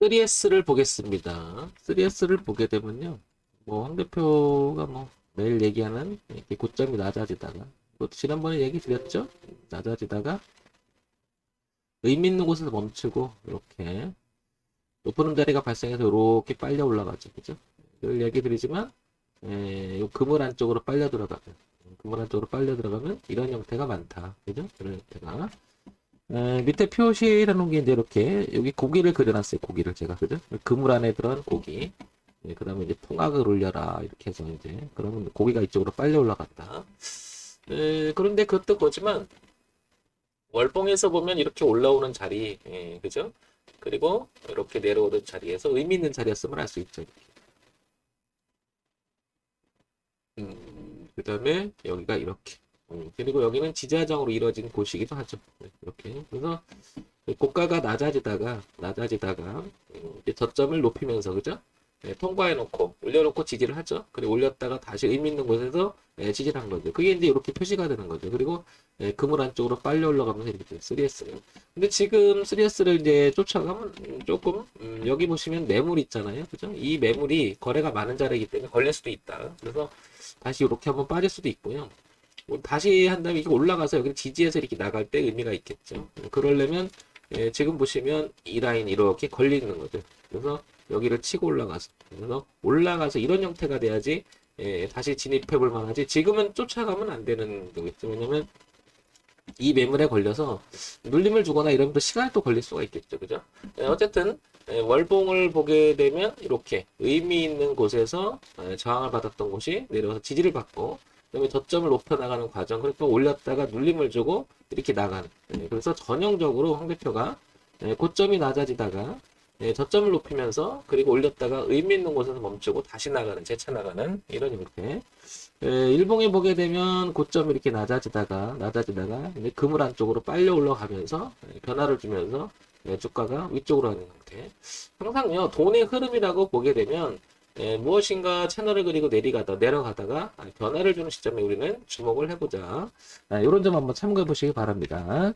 3S를 보겠습니다. 3S를 보게 되면요. 뭐, 황 대표가 뭐, 매일 얘기하는 이렇게 고점이 낮아지다가, 이것도 지난번에 얘기 드렸죠? 낮아지다가, 의미 있는 곳에서 멈추고, 이렇게, 높은 자리가 발생해서 이렇게 빨려 올라가죠. 그죠? 늘 얘기 드리지만, 에, 요 그물 안쪽으로 빨려 들어가면, 그물 안쪽으로 빨려 들어가면, 이런 형태가 많다. 그죠? 이런 형태가. 에, 밑에 놓은 게 이제 이렇게 여기 고기를 그려놨어요. 고기를 제가 그죠? 그물 안에 들어간 고기. 예, 그다음에 이제 통학을 올려라 이렇게 해서 이제 그러면 고기가 이쪽으로 빨리 올라간다. 에, 그런데 그것도 보지만 월봉에서 보면 이렇게 올라오는 자리, 예, 그죠? 그리고 이렇게 내려오는 자리에서 의미 있는 자리였음을 알 수 있죠. 음, 그 다음에 여기가 이렇게. 음, 그리고 여기는 지지하장으로 이루어진 곳이기도 하죠. 네, 이렇게. 그래서 고가가 낮아지다가 낮아지다가 음, 저점을 높이면서 그죠? 네, 통과해 놓고 올려 놓고 지지를 하죠. 그리고 올렸다가 다시 의미 있는 곳에서 네, 지지를 한 거죠. 그게 이제 이렇게 표시가 되는 거죠. 그리고 네, 그물 안쪽으로 빨려 올라가면서 이렇게 돼요. 3S를. 근데 지금 3S를 이제 쫓아가면 음, 조금 음, 여기 보시면 매물 있잖아요. 그죠? 이 매물이 거래가 많은 자리이기 때문에 걸릴 수도 있다. 그래서 다시 이렇게 한번 빠질 수도 있고요. 뭐 다시 한 다음에 이게 올라가서 여기 지지해서 이렇게 나갈 때 의미가 있겠죠. 그러려면 예, 지금 보시면 이 라인 이렇게 걸리는 거죠. 그래서 여기를 치고 올라가서 그래서 올라가서 이런 형태가 돼야지 예, 다시 진입해 볼 만하지. 지금은 쫓아가면 안 되는 거겠죠. 왜냐면 이 매물에 걸려서 눌림을 주거나 이러면 또 시간이 또 걸릴 수가 있겠죠. 그죠? 예, 어쨌든 예, 월봉을 보게 되면 이렇게 의미 있는 곳에서 예, 저항을 받았던 곳이 내려와서 지지를 받고 그다음에 저점을 높여 나가는 과정 그리고 또 올렸다가 눌림을 주고 이렇게 나가는. 예, 그래서 전형적으로 황 대표가 예, 고점이 낮아지다가 예, 저점을 높이면서 그리고 올렸다가 의미 있는 곳에서 멈추고 다시 나가는 재차 나가는 이런 형태. 예, 일봉에 보게 되면 고점이 이렇게 낮아지다가 낮아지다가 그물 안쪽으로 빨려 올라가면서 예, 변화를 주면서 예, 주가가 위쪽으로 하는 형태. 항상요 돈의 흐름이라고 보게 되면 예, 무엇인가 채널을 그리고 내리가다 내려가다가 아, 변화를 주는 시점에 우리는 주목을 해보자. 아, 이런 점 한번 참고해 보시기 바랍니다.